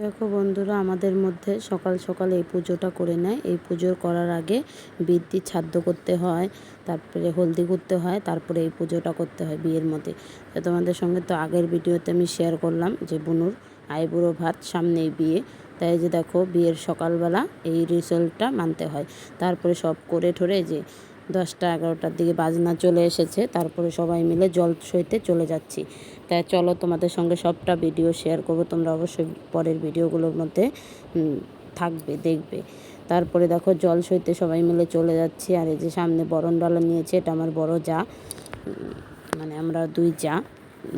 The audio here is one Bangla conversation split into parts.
দেখো বন্ধুরা, আমাদের মধ্যে সকাল সকাল এই পুজোটা করে নেয়। এই পুজো করার আগে বৃদ্ধি ছাদ্য করতে হয়, তারপরে হলদি করতে হয়, তারপরে এই পুজোটা করতে হয় বিয়ের মধ্যে। তো তোমাদের সঙ্গে তো আগের ভিডিওতে আমি শেয়ার করলাম যে বুনুর আইবুড়ো ভাত সামনেই বিয়ে। তাই যে দেখো বিয়ের সকালবেলা এই রিচুয়ালটা মানতে হয়। তারপরে সব করে ঠরে যে দশটা এগারোটার দিকে বাজনা চলে এসেছে, তারপরে সবাই মিলে জল সইতে চলে যাচ্ছি। তাই চলো তোমাদের সঙ্গে সবটা ভিডিও শেয়ার করব, তোমরা অবশ্যই পরের ভিডিওগুলোর মধ্যে থাকবে, দেখবে। তারপরে দেখো জল সইতে সবাই মিলে চলে যাচ্ছি, আর এই যে সামনে বরণ ডালা নিয়েছে, এটা আমার বড় যা মানে আমরা দুই যা।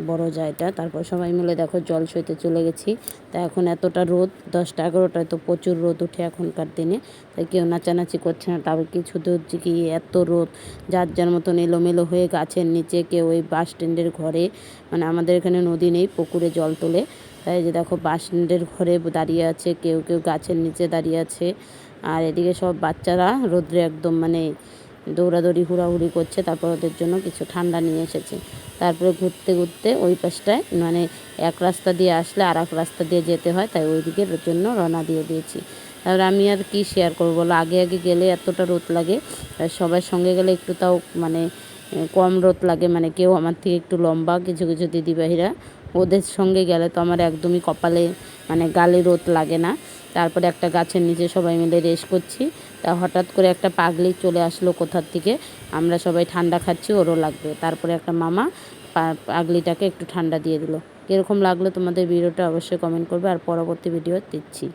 বড় যা এটা তারপর সবাই মিলে দেখো জল সইতে চলে গেছি। তা এখন এতটা রোদ, দশটা এগারোটায় তো প্রচুর রোদ উঠে এখনকার দিনে। তাই কেউ নাচানাচি করছে না তবে কিছু তো হচ্ছে কি এত রোদ, যার যার মতন এলোমেলো হয়ে গাছের নিচে কেউ ওই বাস স্ট্যান্ডের ঘরে মানে আমাদের এখানে নদী নেই, পুকুরে জল তোলে। তাই যে দেখো বাস স্ট্যান্ডের ঘরে দাঁড়িয়ে আছে, কেউ কেউ গাছের নিচে দাঁড়িয়ে আছে। আর এদিকে সব বাচ্চারা রোদ্রে একদম মানে দৌড়াদৌড়ি, হুড়াহুড়ি করছে, তারপর ওদের জন্য কিছু ঠান্ডা নিয়ে এসেছে। তারপরে ঘুরতে ঘুরতে ওই পাশটায় মানে এক রাস্তা দিয়ে আসলে আর এক রাস্তা দিয়ে যেতে হয়, তাই ওই দিকের জন্য রওনা দিয়ে দিয়েছি। তারপরে আমি আর কি শেয়ার করব? বলো, আগে আগে গেলে এতটা রোদ লাগে সবার সঙ্গে গেলে একটু তাও মানে কম রোদ লাগে মানে কেউ আমার থেকে একটু লম্বা, কিছু কিছু দিদিবাহিরা ওদের সঙ্গে গেলে তো আমার একদমই কপালে মানে গালে রোদ লাগে না। তারপরে একটা গাছের নিচে সবাই মিলে রেস করছি। তা হঠাৎ করে একটা পাগলি চলে আসলো কোথার থেকে, আমরা সবাই ঠান্ডা খাচ্ছি, ওরও লাগবে। তারপরে একটা মামা পাগলিটাকে একটু ঠান্ডা দিয়ে দিল। কীরকম লাগল তোমাদের ভিডিওটা অবশ্যই কমেন্ট করবে, আর পরবর্তী ভিডিও দিচ্ছি।